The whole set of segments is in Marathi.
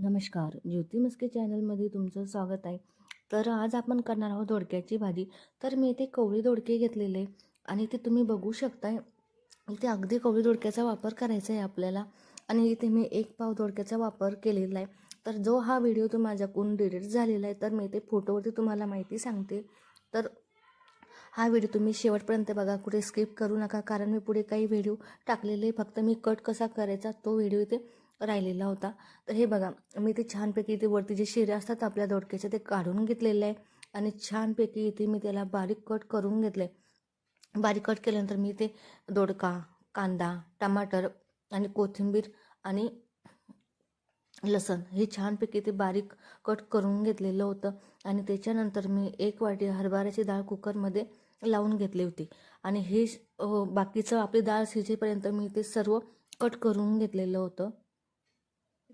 नमस्कार ज्योती मस्के चॅनलमध्ये तुमचं स्वागत आहे. तर आज आपण करणार आहोत दोडक्याची भाजी. तर मी इथे कवळी दोडके घेतलेले आणि ते तुम्ही बघू शकताय. इथे अगदी कवळी दोडक्याचा वापर करायचा आहे आपल्याला आणि इथे मी एक पाव दोडक्याचा वापर केलेला आहे. तर जो हा व्हिडिओ तो माझ्याकडून डिलीट झालेला आहे तर मी ते फोटोवरती तुम्हाला माहिती सांगते. तर हा व्हिडिओ तुम्ही शेवटपर्यंत बघा कुठे स्किप करू नका कारण मी पुढे काही व्हिडिओ टाकलेले फक्त मी कट कसा करायचा तो व्हिडिओ इथे राहिलेला होता. तर हे बघा मी ते छानपैकी इथे वरती जे शिरे असतात आपल्या दोडक्याचे ते काढून घेतलेले आहे. आणि छानपैकी इथे मी त्याला बारीक कट करून घेतले बारीक कट केल्यानंतर मी ते दोडका कांदा टमाटर आणि कोथिंबीर आणि लसण हे छानपैकी ते बारीक कट करून घेतलेलं होतं. आणि त्याच्यानंतर मी एक वाटी हरभऱ्याची डाळ कुकरमध्ये लावून घेतली होती. आणि हे बाकीचं आपली डाळ शिजेपर्यंत मी ते सर्व कट करून घेतलेलं होतं.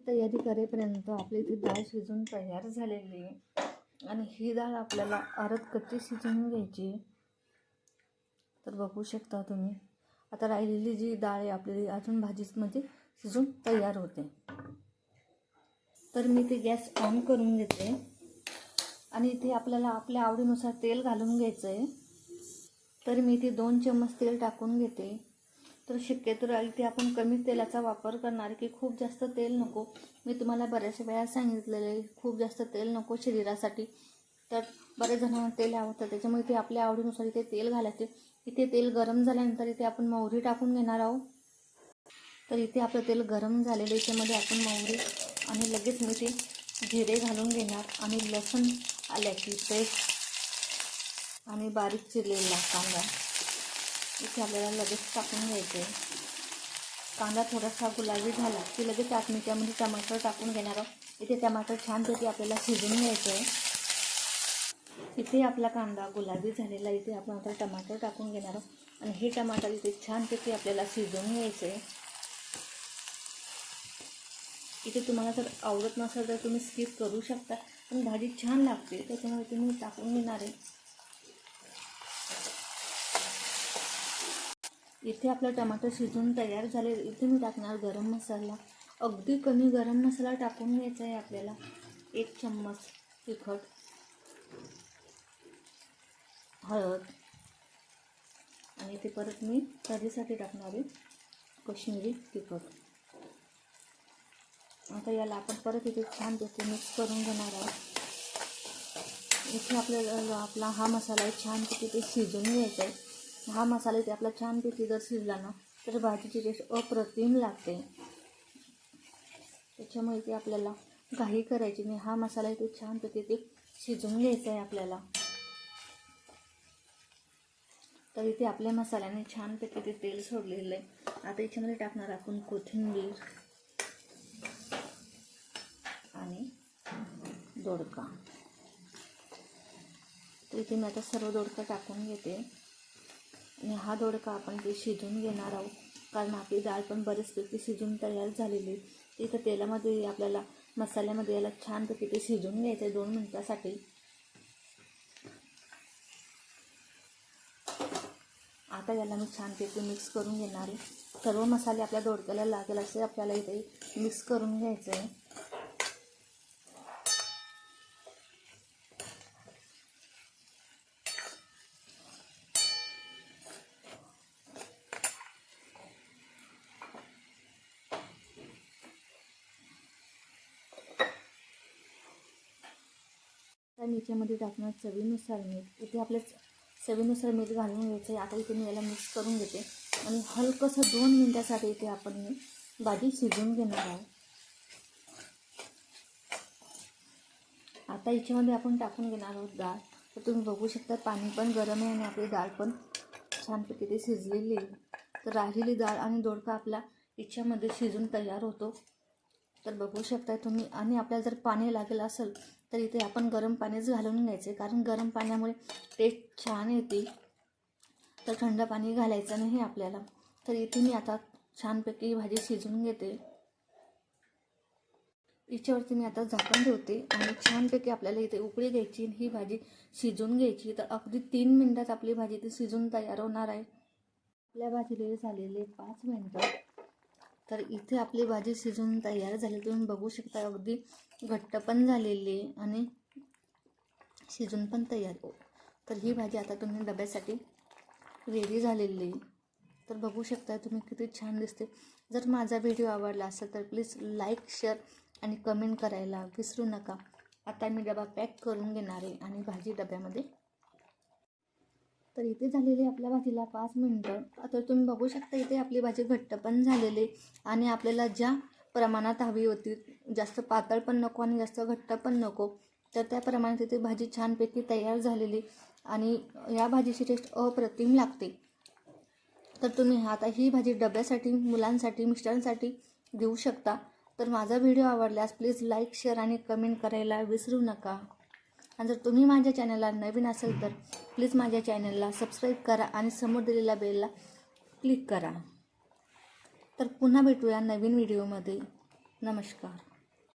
तयारी करेपर्यंत आपली ती डाळ शिजून तयार झालेली आहे. आणि ही डाळ आपल्याला अर्ध कच्ची शिजवून घ्यायची तर बघू शकता तुम्ही. आता राहिलेली जी डाळ आहे आपली अजून भाजीमध्ये शिजून तयार होते. तर मी ते गॅस ऑन करून घेते. आणि इथे आपल्याला आपल्या आवडीनुसार तेल घालून घ्यायचं आहे तर मी इथे दोन चम्मच तेल टाकून घेते. तर शक्यतो इथे आपण कमी तेलाचा वापर करणार की खूप जास्त तेल नको. मी तुम्हाला बऱ्याच वेळा सांगितलेलं आहे खूप जास्त तेल नको शरीरासाठी. तर बरेच जणांना तेल आवडतं त्याच्यामुळे इथे आपल्या आवडीनुसार इथे तेल घालायचे. इथे तेल गरम झाल्यानंतर इथे आपण मोहरी टाकून घेणार आहोत. तर इथे आपलं तेल गरम झालेलं याच्यामध्ये आपण मोहरी आणि लगेच मी ते जिरे घालून घेणार आणि लसूण आल्याची पेस्ट आणि बारीक चिरलेला कांदा. इथे आपल्याला लगेच टाकून घ्यायचे कांदा थोडासा गुलाबी झाला की लगेच आत मी त्यामध्ये टमाटर टाकून घेणार आहोत. इथे टमाटर छानपैकी आपल्याला शिजून घ्यायचं आहे इथे आपला कांदा गुलाबी झालेला इथे आपण आता टमाटर टाकून घेणार आहोत. आणि हे टमाटर इथे छानपैकी आपल्याला शिजवून घ्यायचं आहे इथे तुम्हाला जर आवडत नसेल तर तुम्ही स्किप करू शकता. पण भाजी छान लागते. त्याच्यामुळे तुम्ही टाकून घेणार आहे. इथे आपलं टमाटर शिजून तयार झाले. इथे मी टाकणार गरम मसाला. अगदी कमी गरम मसाला टाकून घ्यायचा आहे आपल्याला. एक चम्मच तिखट हळद आणि ते परत मी तर्रीसाठी टाकणार आहे कश्मीरी तिखट. आता याला आपण परत इथे छानपैकी मिक्स करून घेणार आहोत. इथे आपल्याला आपला हा मसाला आहे छानपैकी ते शिजून घ्यायचा आहे. हा मसाला इथे आपला छानपैकी जर शिजला ना तर भाजीची टेस्ट अप्रतिम लागते. त्याच्यामुळे इथे आपल्याला काही करायची नाही. हा मसाला इथे छानपैकी ते शिजून घ्यायचा आहे आपल्याला. तर इथे आपल्या मसाल्याने छानपैकी ते तेल सोडलेलं आहे. आता याच्यामध्ये टाकणार आपण कोथिंबीर आणि दोडका. तर इथे मी आता सर्व दोडका टाकून घेते. आणि हा दोडका आपण ते शिजून घेणार आहोत कारण आपली डाळ पण बरेचपैकी शिजून तयार झालेली आहे. तिथं तेलामध्ये आपल्याला मसाल्यामध्ये याला छानपैकी ते शिजून घ्यायचं आहे दोन मिनटासाठी. आता याला मी छानपैकी मिक्स करून घेणार आहे. सर्व मसाले आपल्या दोडक्याला लागेल असे आपल्याला इथे मिक्स करून घ्यायचं आहे. तर मी याच्यामध्ये टाकणार चवीनुसार मीठ. इथे आपल्या चवीनुसार मीठ घालून घ्यायचं आहे. आता इथे मी याला मिक्स करून घेते. आणि हलकंसं दोन मिनटासाठी इथे आपण ही भाजी शिजवून घेणार आहोत. आता याच्यामध्ये आपण टाकून घेणार आहोत डाळ. तर तुम्ही बघू शकता पाणी पण गरम आहे आणि आपली डाळ पण छानपैकी ते शिजलेली आहे. तर राहिलेली डाळ आणि दोडका आपला याच्यामध्ये शिजून तयार होतो. तर बघू शकता तुम्ही. आणि आपल्याला जर पाणी लागेल असेल तर इथे आपण गरम पाणीच घालून घ्यायचे. कारण गरम पाण्यामुळे टेस्ट छान येते. तर थंड पाणी घालायचं नाही आपल्याला. तर इथे मी आता छानपैकी भाजी शिजवून घेते. याच्यावरती मी आता झाकण ठेवते आणि छानपैकी आपल्याला इथे उकळी द्यायची ही भाजी शिजून घ्यायची. तर अगदी तीन मिनटात आपली भाजी इथे शिजून तयार होणार आहे. आपल्या भाजीला झालेले पाच मिनटं. तर इथे आपली भाजी शिजून तयार झाली. तुम्ही बघू शकता अगदी घट्ट पण झालेली आहे आणि शिजून पण तयार तर ही भाजी आता तुम्ही डब्यासाठी रेडी झालेली आहे. तर बघू शकता तुम्ही किती छान दिसते. जर माझा व्हिडिओ आवडला असेल तर प्लीज लाईक शेअर आणि कमेंट करायला विसरू नका. आता मी डबा पॅक करून घेणार आहे आणि भाजी डब्यामध्ये तर इथे झालेली आपल्या भाजीला पाच मिनटं. तर तुम्ही बघू शकता इथे आपली भाजी घट्ट पण झालेली आणि आपल्याला ज्या प्रमाणात हवी होती जास्त पातळ पण नको आणि जास्त घट्ट पण नको तर त्या प्रमाणात इथे भाजी छानपैकी तयार झालेली आणि या भाजीची टेस्ट अप्रतिम लागते. तर तुम्ही आता ही भाजी डब्यासाठी मुलांसाठी मिस्टरांसाठी देऊ शकता. तर माझा व्हिडिओ आवडल्यास प्लीज लाईक शेअर आणि कमेंट करायला विसरू नका. आणि जर तुम्ही माझ्या चॅनलला नवीन असेल तर प्लीज माझ्या चॅनलला सबस्क्राईब करा आणि समोर दिलेल्या बेलला क्लिक करा. तर पुन्हा भेटूया नवीन व्हिडिओमध्ये. नमस्कार.